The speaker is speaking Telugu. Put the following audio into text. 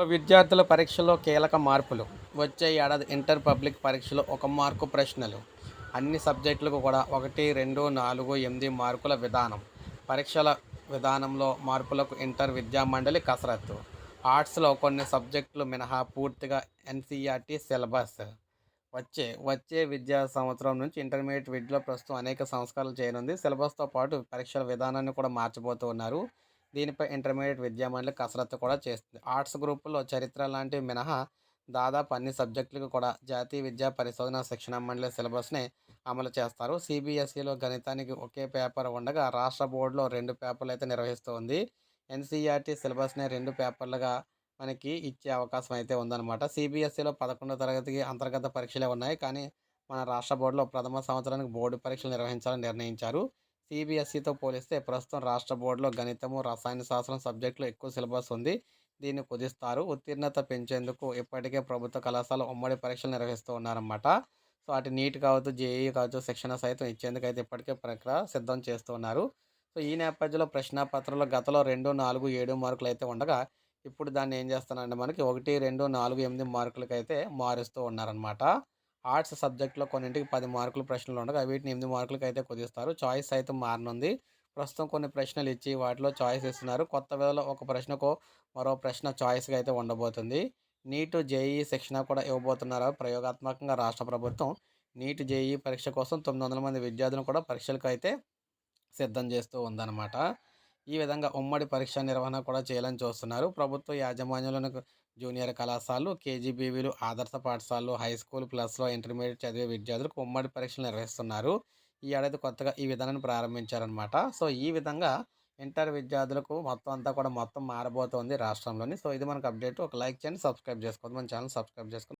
సో విద్యార్థుల పరీక్షలో కీలక మార్పులు. వచ్చే ఏడాది ఇంటర్ పబ్లిక్ పరీక్షలో ఒక మార్కు ప్రశ్నలు. అన్ని సబ్జెక్టులకు కూడా ఒకటి రెండు నాలుగు ఎనిమిది మార్కుల విధానం. పరీక్షల విధానంలో మార్పులకు ఇంటర్ విద్యా మండలి కసరత్తు. ఆర్ట్స్లో కొన్ని సబ్జెక్టులు మినహా పూర్తిగా ఎన్సీఆర్టీ సిలబస్. వచ్చే వచ్చే విద్యా సంవత్సరం నుంచి ఇంటర్మీడియట్ విద్యలో ప్రస్తుతం అనేక సంస్కరణలు చేయనుంది. సిలబస్తో పాటు పరీక్షల విధానాన్ని కూడా మార్చబోతున్నారు. దీనిపై ఇంటర్మీడియట్ విద్యా మండలి కసరత్తు కూడా చేస్తుంది. ఆర్ట్స్ గ్రూపుల్లో చరిత్ర లాంటివి మినహా దాదాపు అన్ని సబ్జెక్టులకు కూడా జాతీయ విద్యా పరిశోధన శిక్షణ మండలి సిలబస్ని అమలు చేస్తారు. సిబిఎస్ఈలో గణితానికి ఒకే పేపర్ ఉండగా రాష్ట్ర బోర్డులో రెండు పేపర్లు అయితే నిర్వహిస్తుంది. ఎన్సీఆర్టీ సిలబస్ని రెండు పేపర్లుగా మనకి ఇచ్చే అవకాశం అయితే ఉందన్నమాట. సిబిఎస్ఈలో పదకొండో తరగతికి అంతర్గత పరీక్షలే ఉన్నాయి. కానీ మన రాష్ట్ర బోర్డులో ప్రథమ సంవత్సరానికి బోర్డు పరీక్షలు నిర్వహించాలని నిర్ణయించారు. సిబిఎస్ఈతో పోలిస్తే ప్రస్తుతం రాష్ట్ర బోర్డులో గణితము రసాయన శాస్త్రం సబ్జెక్టులు ఎక్కువ సిలబస్ ఉంది. దీన్ని కుదిస్తారు. ఉత్తీర్ణత పెంచేందుకు ఇప్పటికే ప్రభుత్వ కళాశాల ఉమ్మడి పరీక్షలు నిర్వహిస్తూ ఉన్నారన్నమాట. సో అటు నీట్ కావచ్చు జేఈ కావచ్చు శిక్షణ సైతం ఇచ్చేందుకు అయితే ఇప్పటికే ప్రక్రియ సిద్ధం చేస్తూ ఉన్నారు. సో ఈ నేపథ్యంలో ప్రశ్నాపత్రంలో గతంలో రెండు నాలుగు ఏడు మార్కులు అయితే ఉండగా ఇప్పుడు దాన్ని ఏం చేస్తానంటే మనకి ఒకటి రెండు నాలుగు ఎనిమిది మార్కులకైతే మారుస్తూ ఉన్నారనమాట ఆర్ట్స్ సబ్జెక్ట్లో కొన్నింటికి పది మార్కులు ప్రశ్నలు ఉండగా వీటిని ఎనిమిది మార్కులకి అయితే కుదిస్తారు. చాయిస్ అయితే మారనుంది. ప్రస్తుతం కొన్ని ప్రశ్నలు ఇచ్చి వాటిలో చాయిస్ ఇస్తున్నారు. కొత్త వేళలో ఒక ప్రశ్నకు మరో ప్రశ్న చాయిస్గా అయితే ఉండబోతుంది. నీటు జేఈ శిక్షణ కూడా ఇవ్వబోతున్నారు. ప్రయోగాత్మకంగా రాష్ట్ర ప్రభుత్వం నీట్ జేఈ పరీక్ష కోసం తొమ్మిది వందల మంది విద్యార్థులను కూడా పరీక్షలకు అయితే సిద్ధం చేస్తూ ఉందన్నమాట. ఈ విధంగా ఉమ్మడి పరీక్ష నిర్వహణ కూడా చేయాలని చూస్తున్నారు. ప్రభుత్వ యాజమాన్యంలోని జూనియర్ కళాశాలలు కేజీబీవీలు ఆదర్శ పాఠశాలలు హై స్కూల్ ప్లస్లో ఇంటర్మీడియట్ చదివే విద్యార్థులకు ఉమ్మడి పరీక్షలు నిర్వహిస్తున్నారు. ఈ ఏడాది కొత్తగా ఈ విధానాన్ని ప్రారంభించారనమాట సో ఈ విధంగా ఇంటర్ విద్యార్థులకు మొత్తం అంతా కూడా మొత్తం మారబోతోంది రాష్ట్రంలోని. సో ఇది మనకు అప్డేట్. ఒక లైక్ చేయండి సబ్స్క్రైబ్ చేసుకోండి. మన ఛానల్ సబ్స్క్రైబ్ చేసుకోండి.